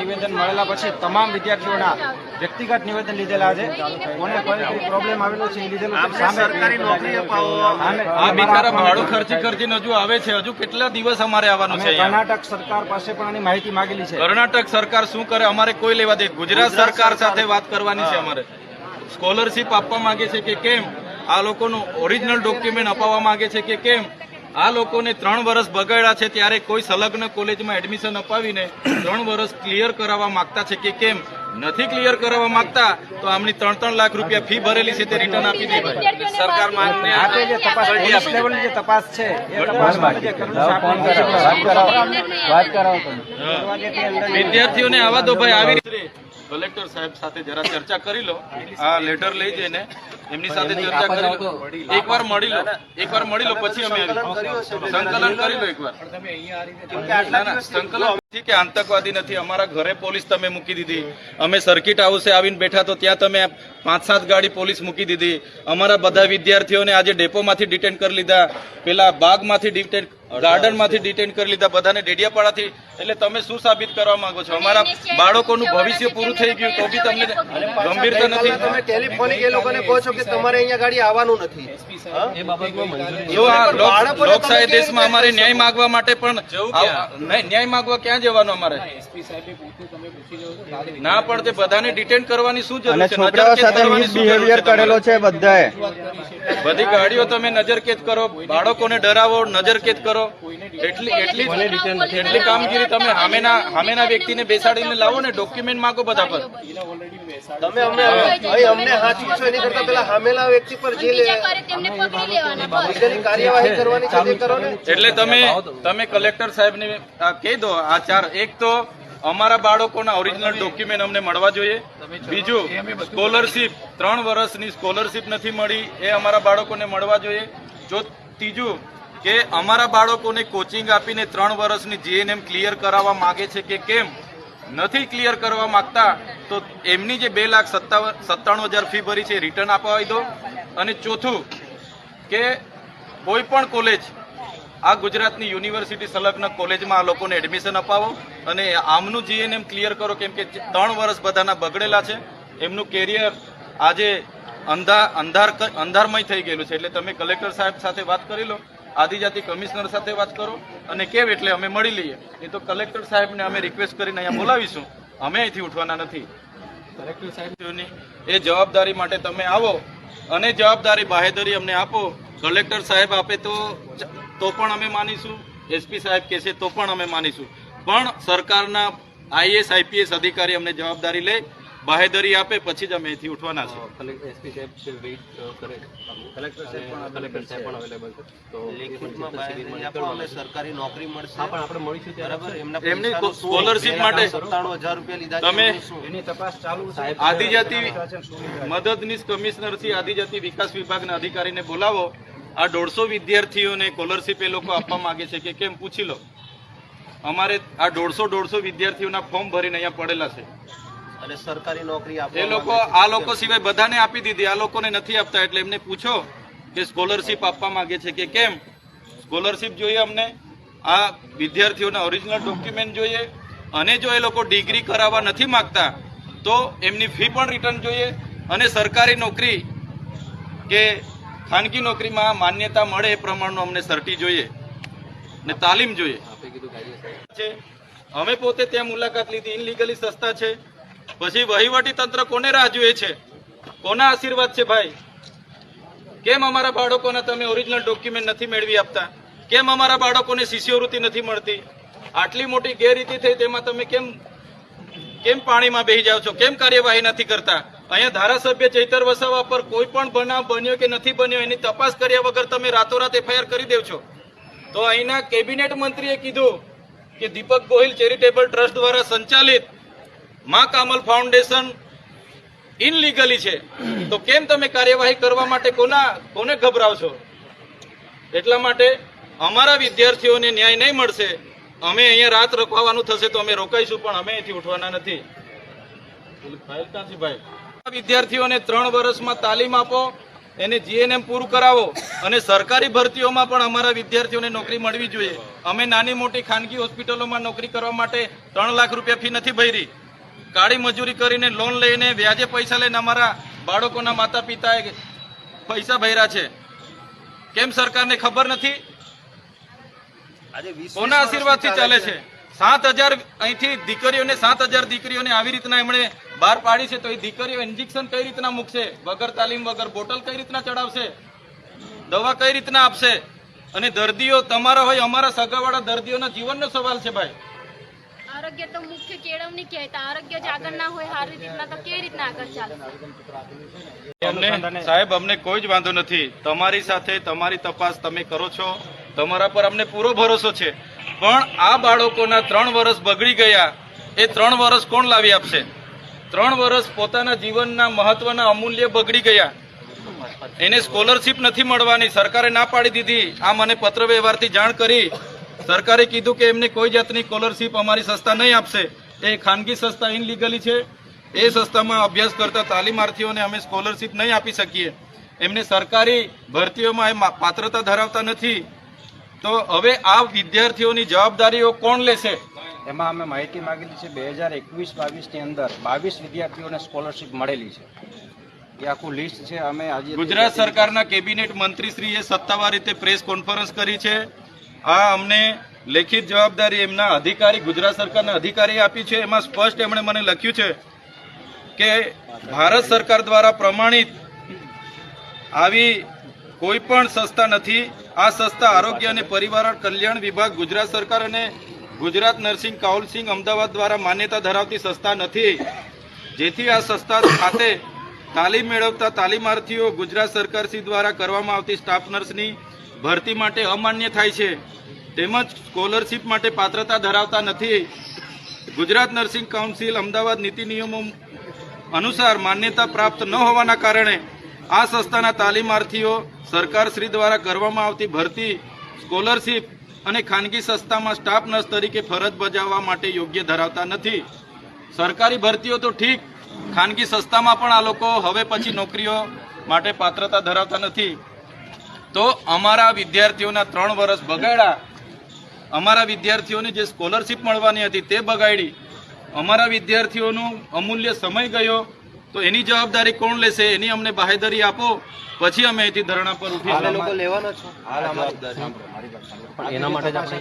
નિવેદન મળેલા પછી તમામ વિદ્યાર્થીઓના વ્યક્તિગત નિવેદન લીધેલા છે. કોને કોઈ પ્રોબ્લેમ આવેલો છે એ લીધેલું સરકારી નોકરી આ બિચારા ભાડું ખર્ચી ખર્ચીને હજુ આવે છે. હજુ કેટલા દિવસ અમારે આવવાનું છે કર્ણાટક સરકાર પાસે પણ આની માહિતી માંગેલી છે. કર્ણાટક સરકાર શું કરે? અમારે કોઈ લેવા દે. ગુજરાત સરકાર સાથે વાત કરવાની છે અમારે. સ્કોલરશીપ આપવા માંગે છે કે કેમ? આ લોકોનું ઓરિજિનલ ડોક્યુમેન્ટ અપાવવા માંગે છે કે કેમ? આ લોકોને ત્રણ વર્ષ બગાડ્યા છે ત્યારે કોઈ સંલગ્ન કોલેજમાં એડમિશન અપાવીને ત્રણ વર્ષ ક્લિયર કરાવવા માંગતા છે કે કેમ? નથી ક્લિયર કરાવવા માંગતા તો આમની ત્રણ ત્રણ લાખ રૂપિયા ફી ભરેલી છે તે રિટર્ન આપી દે. સરકાર માંગને જે તપાસ છે વિદ્યાર્થીઓને આવા દો ભાઈ આવી રીતે કલેક્ટર સાહેબ સાથે જરા ચર્ચા કરી લો. આ લેટર લઈ જઈને એમની સાથે ચર્ચા કરી લો. એકવાર મળી લો. એકવાર મળી લો પછી અમે સંકલન કરી લો એકવાર. સંકલન કે આતંકવાદી નથી. અમારા ઘરે પોલીસ તમે મૂકી દીધી. અમે સર્કિટ હાઉસે આવીને બેઠા તો ત્યાં તમે પાંચ સાત ગાડી પોલીસ મૂકી દીધી. અમારા બધા વિદ્યાર્થીઓને આજે ડેપોમાંથી ડિટેન કરી લીધા. પેલા બાગમાંથી ડિટેન ગાર્ડનમાંથી ડિટેન કરી લીધા બધાને ડેડિયાપાડાથી. એટલે તમે શું સાબિત કરવા માંગો છો? અમારા બાળકોનું ભવિષ્ય પૂરું થઈ ગયું તો બી તમને ગંભીરતા તમે નથી. ટેલિફોનિક એ લોકોને કહો છો કે તમારે અહીંયા ગાડી આવવાનું નથી. જો આ લોકશાહી દેશમાં અમારે ન્યાય માંગવા માટે પણ નહીં, ન્યાય માંગવા ક્યાં જવાનું અમારે? ના પણ તે બધાને ડિટેન કરવાની શું જરૂર છે? છોકરાઓ સાથે મિસબિહેવિયર કરેલો છે બધાએ. બધી ગાડીઓ તમે નજરકેદ કરો બાળકોને ડરાવો નજરકેદ કરો. એટલી એટલી એટલી કામગીરી તમે સામેના સામેના વ્યક્તિને બેસાડીને લાવો ને ડોક્યુમેન્ટ માંગો બધા પર. તમે અમને અહીં અમને હાચવી છો એની કરતા પેલા હામેલા વ્યક્તિ પર જે લે- બીજા કરે તેમને પકડી લેવાના બસ. લીગલી કાર્યવાહી કરવાની છે તે કરો ને. એટલે તમે તમે કલેક્ટર સાહેબને આ કહી દો આ ચાર. એક તો અમારા બાળકોના ઓરિજિનલ ડોક્યુમેન્ટ અમને મળવા જોઈએ. બીજું સ્કોલરશીપ ત્રણ વર્ષની સ્કોલરશીપ નથી મળી એ અમારા બાળકોને મળવા જોઈએ. જો ત્રીજું કે અમારા બાળકોને કોચિંગ આપીને ત્રણ વર્ષની જીએનએમ ક્લિયર કરાવવા માગે છે કે કેમ? નથી ક્લિયર કરવા માંગતા, તો એમની જે બે લાખ સત્તાવન સત્તાણું હજાર ફી ભરી છે રિટર્ન અપાવી દો અને ચોથું, કે કોઈ પણ કોલેજ આ ગુજરાતની યુનિવર્સિટી સંલગ્ન કોલેજમાં આ લોકોને એડમિશન અપાવો અને આમનું જીએનએમ ક્લિયર કરો કેમ કે ત્રણ વર્ષ બધાના બગડેલા છે. એમનું કેરિયર આજે અંધા, અંધાર, અંધારમય થઈ ગયેલું છે. એટલે તમે કલેક્ટર સાહેબ સાથે વાત કરી લો. આદિજાતિ કમિશનર સાથે વાત કરો અને કેમ એટલે અમે મળી લઈએ. એ તો કલેક્ટર સાહેબને અમે રિક્વેસ્ટ કરીને અહીંયા બોલાવીશું. અમે અહીંથી ઉઠવાના નથી. કલેક્ટર સાહેબની એ જવાબદારી માટે તમે આવો અને જવાબદારી બાહેધરી અમને આપો. કલેક્ટર સાહેબ આપે તો તો પણ અમે માનીશું. એસપી સાહેબ કહેશે તો પણ અમે માનીશું. પણ સરકારના આઈએસ આઈપીએસ અધિકારી અમને જવાબદારી લે બાહેધરી આપે પછી જ અમે અહીંથી ઉઠવાના છે લેખિતમાં બાહેદરી આપો અમને સરકારી નોકરી મળશે. બરાબર? એમના એમની પૈસાનું શું? સ્કોલરશીપ માટે સત્તાણું હજાર રૂપિયા લીધા છે તમે એની તપાસ ચાલુ છે. આદિજાતિ મદદનીશ કમિશનરથી આદિજાતિ વિકાસ વિભાગના અધિકારીને બોલાવો. આ દોઢસો વિદ્યાર્થીઓને સ્કોલરશિપ એ લોકો આપવા માંગે છે કે કેમ? પૂછી લો. અમારે આ દોઢસો દોઢસો વિદ્યાર્થીઓના ફોર્મ ભરીને અહીંયા પડેલા છે. અને સરકારી નોકરી એ લોકો આ લોકો સિવાય બધાને આપી દીધી આ લોકોને નથી આપતા. એટલે એમને પૂછો કે સ્કોલરશીપ આપવા માંગે છે કે કેમ? સ્કોલરશીપ જોઈએ અમને. આ વિદ્યાર્થીઓના ઓરિજિનલ ડોક્યુમેન્ટ જોઈએ. અને જો એ લોકો ડિગ્રી કરાવવા નથી માંગતા તો એમની ફી પણ રિટર્ન જોઈએ. અને સરકારી નોકરી કે ખાનગી નોકરીમાં માન્યતા મળે એ પ્રમાણનું અમને સર્ટી જોઈએ. ને તાલીમ જોઈએ. અમે પોતે ત્યાં મુલાકાત લીધી. ઇનલીગલી સસ્તા છે. પછી વહીવટી તંત્ર કોને રાહ જુએ છે? કોના આશીર્વાદ છે ભાઈ? કેમ અમારા બાળકોને તમે ઓરિજિનલ ડોક્યુમેન્ટ નથી મેળવી આપતા? કેમ અમારા બાળકોને શિષ્યવૃત્તિ નથી મળતી? આટલી મોટી ગેરરીતિ થઈ તેમાં તમે કેમ કેમ પાણીમાં બેહી જાઓ છો? કેમ કાર્યવાહી નથી કરતા? અહીંયા ધારાસભ્ય ચૈતર વસાવા પર કોઈ પણ બનાવ બન્યો કે નથી બન્યો એની તપાસ કર્યા વગર તમે રાતોરાત એફઆઈઆર કરી દેવ છો. તો અહીંના કેબિનેટ મંત્રીએ કીધું કે દીપક ગોહિલ ચેરિટેબલ ટ્રસ્ટ દ્વારા સંચાલિત મા કામલ ફાઉન્ડેશન ઇનલીગલી છે. તો કેમ તમે કાર્યવાહી કરવા માટે કોના, કોને ગભરાવ છો એટલા માટે અમારા વિદ્યાર્થીઓને ન્યાય નહીં મળશે. અમે અહીંયા રાત રોકવાનું થશે તો અમે રોકાઈશું, પણ અમે અહીંથી ઉઠવાના નથી. વિદ્યાર્થીઓને ત્રણ વર્ષમાં તાલીમ આપો, એને જીએનએમ પૂરું કરાવો અને સરકારી ભરતીઓમાં પણ અમારા વિદ્યાર્થીઓને નોકરી મળવી જોઈએ. અમે નાની મોટી ખાનગી હોસ્પિટલોમાં નોકરી કરવા માટે ત્રણ લાખ રૂપિયા ફી નથી ભરી. કાળી મજૂરી કરીને લોન લઈને વ્યાજે પૈસા લઈને અમારા બાળકોના માતા પિતાએ પૈસા ભર્યા છે. કેમ સરકારને ખબર નથી? આજે કોના આશીર્વાદથી ચાલે છે. સાત હજાર અહીંથી દીકરીઓને સાત હજાર દીકરીઓને આવી રીતના એમણે બહાર પાડી છે તો એ દીકરીઓ ઇન્જેક્શન કઈ રીતના મૂકશે? વગર તાલીમ વગર બોટલ કઈ રીતના ચડાવશે? દવા કઈ રીતના આપશે? અને દર્દીઓ તમારા હોય અમારા સગાવાળા દર્દીઓના જીવનનો સવાલ છે ભાઈ. આરોગ્ય તો મુખ્ય કેળવણી કહેવાય. તો આરોગ્ય જ ના હોય, સારી રીતના તો કેવી રીતના આગળ ચાલશે સાહેબ, અમને કોઈ જ વાંધો નથી. તમારી સાથે તમારી તપાસ તમે કરો છો. તમારા પર અમને પૂરો ભરોસો છે. પણ આ બાળકોના ત્રણ વર્ષ બગડી ગયા. એ ત્રણ વર્ષ કોણ લાવી આપશે? ત્રણ વર્ષ પોતાના જીવનના મહત્વના અમૂલ્ય બગડી ગયા. એને સ્કોલરશીપ નથી મળવાની. સરકારે ના પાડી દીધી. આ મને પત્ર વ્યવહારથી જાણ કરી. સરકારે કીધું કે એમને કોઈ જાતની સ્કોલરશીપ અમારી સંસ્થા નહીં આપશે. એ ખાનગી સંસ્થા ઇનલીગલી છે. એ સંસ્થામાં અભ્યાસ કરતા તાલીમાર્થીઓને અમે સ્કોલરશીપ નહીં આપી શકીએ. એમને સરકારી ભરતીઓમાં એ પાત્રતા ધરાવતા નથી. તો હવે આ વિદ્યાર્થીઓની જવાબદારીઓ કોણ લેશે? એમાં અમે માહિતી માંગેલી છે બે હજાર એકવીસ બાવીસની અંદર બાવીસ વિદ્યાર્થીઓને સ્કોલરશીપ મળેલી છે. એ આખું લિસ્ટ છે અમે આજે ગુજરાત સરકારના કેબિનેટ મંત્રીશ્રીએ સત્તાવાર રીતે પ્રેસ કોન્ફરન્સ કરી છે. આ અમને લેખિત જવાબદારી એમના અધિકારી, ગુજરાત સરકારના અધિકારી આપી છે. એમાં સ્પષ્ટ એમણે મને લખ્યું છે કે ભારત સરકાર દ્વારા પ્રમાણિત આવી કોઈ પણ સંસ્થા નથી. આ સંસ્થા આરોગ્ય અને પરિવાર કલ્યાણ વિભાગ, ગુજરાત સરકાર અને ગુજરાત નર્સિંગ કાઉન્સિલ અમદાવાદ દ્વારા માન્યતા ધરાવતી સંસ્થા નથી. જેથી આ સંસ્થા ખાતે તાલીમ મેળવતા તાલીમાર્થીઓ ગુજરાત સરકારશ્રી દ્વારા કરવામાં આવતી સ્ટાફ નર્સની ભરતી માટે અમાન્ય થાય છે. તેમજ સ્કોલરશીપ માટે પાત્રતા ધરાવતા નથી. ગુજરાત નર્સિંગ કાઉન્સિલ અમદાવાદ નીતિ નિયમો અનુસાર માન્યતા પ્રાપ્ત ન હોવાના કારણે આ સંસ્થાના તાલીમાર્થીઓ સરકારશ્રી દ્વારા કરવામાં આવતી ભરતી, સ્કોલરશીપ અને ખાનગી સંસ્થામાં સ્ટાફ નર્સ તરીકે ફરજ બજાવવા માટે યોગ્ય ધરાવતા નથી. સરકારી ભરતીઓ તો ઠીક, ખાનગી સંસ્થામાં પણ આ લોકો હવે પછી નોકરીઓ માટે પાત્રતા ધરાવતા નથી. તો અમારા વિદ્યાર્થીઓના ત્રણ વર્ષ બગાડ્યા. અમારા વિદ્યાર્થીઓને જે સ્કોલરશીપ મળવાની હતી તે બગાડી. અમારા વિદ્યાર્થીઓનું અમૂલ્ય સમય ગયો. તો એની જવાબદારી કોણ લેશે એની અમને બાહેધરી આપો. પછી અમે અહીંથી ધરણા પર ઉઠી એના માટે જ આપણે